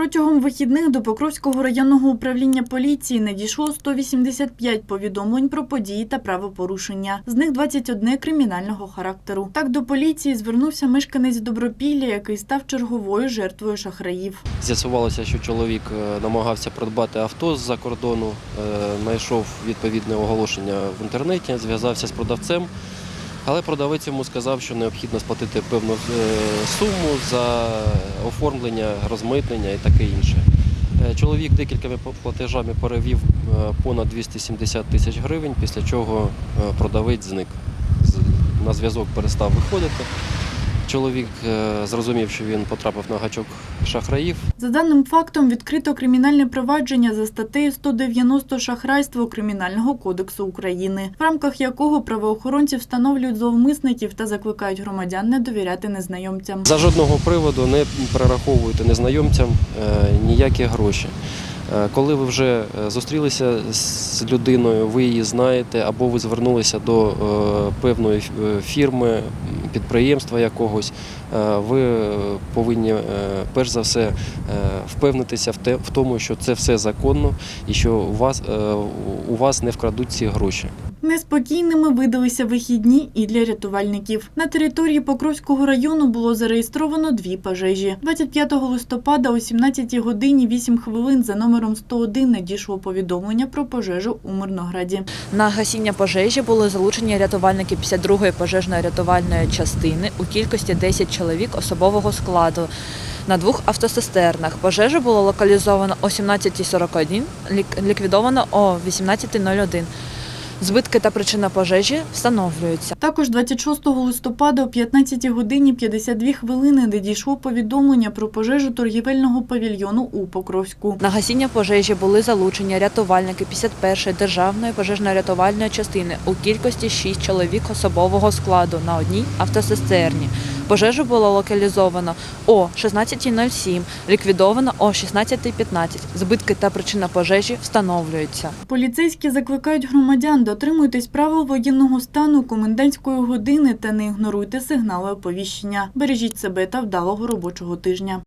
Протягом вихідних до Покровського районного управління поліції надійшло 185 повідомлень про події та правопорушення. З них 21 кримінального характеру. Так до поліції звернувся мешканець Добропілля, який став черговою жертвою шахраїв. З'ясувалося, що чоловік е, намагався придбати авто з-за кордону, е, знайшов відповідне оголошення в інтернеті, зв'язався з продавцем, але продавець йому сказав, що необхідно сплатити певну е, суму за оформлення, розмитнення і таке інше. Е, Чоловік декількома платежами перевів е, понад 270 тисяч гривень, після чого продавець зник. На зв'язок перестав виходити. Чоловік е, зрозумів, що він потрапив на гачок шахраїв, За даним фактом відкрито кримінальне провадження за статтею 190 шахрайство Кримінального кодексу України, в рамках якого правоохоронці встановлюють зловмисників та закликають громадян не довіряти незнайомцям. За жодного приводу не перераховуйте незнайомцям е, ніякі гроші. Е, Коли ви вже зустрілися з людиною, ви її знаєте, або ви звернулися до певної фірми, підприємства якогось, е, ви повинні е, перш за все е, впевнитися в тому, що це все законно і що у вас не вкрадуть ці гроші. Неспокійними видалися вихідні і для рятувальників. На території Покровського району було зареєстровано дві пожежі. 25 листопада о 17 годині 8 хвилин за номером 101 надійшло повідомлення про пожежу у Мирнограді. На гасіння пожежі були залучені рятувальники 52-ї пожежної рятувальної частини у кількості 10 чоловік особового складу. На двох автоцистернах пожежу було локалізовано о 17.41, лік- ліквідовано о 18.01. Збитки та причина пожежі встановлюються. Також 26 листопада о 15 годині 52 хвилини надійшло повідомлення про пожежу торгівельного павільйону у Покровську. На гасіння пожежі були залучені рятувальники 51-ї державної пожежно-рятувальної частини у кількості 6 чоловік особового складу на одній автоцистерні. Пожежу було локалізовано о 16.07, ліквідовано о 16.15. Збитки та причина пожежі встановлюються. Поліцейські закликають громадян дотримуйтесь правил воєнного стану комендантської години та не ігноруйте сигнали оповіщення. Бережіть себе та вдалого робочого тижня.